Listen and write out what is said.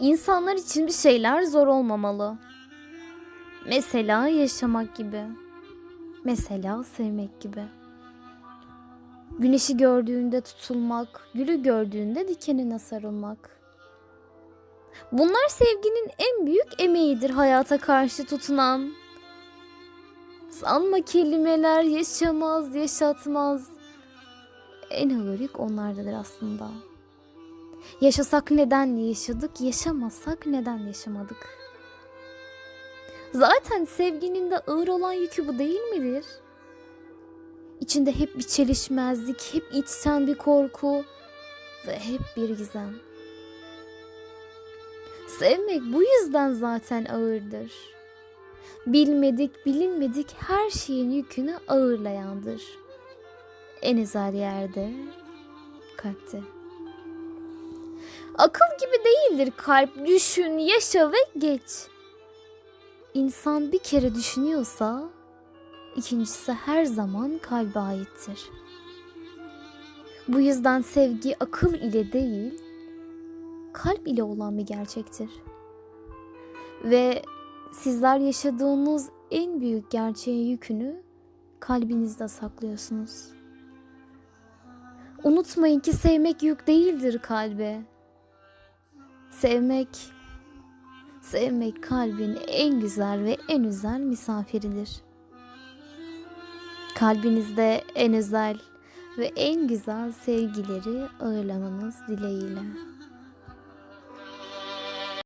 İnsanlar için bir şeyler zor olmamalı. Mesela yaşamak gibi. Mesela sevmek gibi. Güneşi gördüğünde tutulmak, gülü gördüğünde dikenine sarılmak. Bunlar sevginin en büyük emeğidir hayata karşı tutunan. Sanma kelimeler yaşamaz, yaşatmaz. En ağır yük onlardadır aslında. Yaşasak neden yaşadık, yaşamasak neden yaşamadık? Zaten sevginin de ağır olan yükü bu değil midir? İçinde hep bir çelişmezlik, hep içten bir korku ve hep bir gizem. Sevmek bu yüzden zaten ağırdır. Bilmedik, bilinmedik her şeyin yükünü ağırlayandır. En özel yerde, kalpte. Akıl gibi değildir kalp. Düşün, yaşa ve geç. İnsan bir kere düşünüyorsa ikincisi her zaman kalbe aittir. Bu yüzden sevgi akıl ile değil, kalp ile olan bir gerçektir. Ve sizler yaşadığınız en büyük gerçeğin yükünü kalbinizde saklıyorsunuz. Unutmayın ki sevmek yük değildir kalbe. Sevmek, sevmek kalbin en güzel ve en özel misafiridir. Kalbinizde en özel ve en güzel sevgileri ağırlamanız dileğiyle.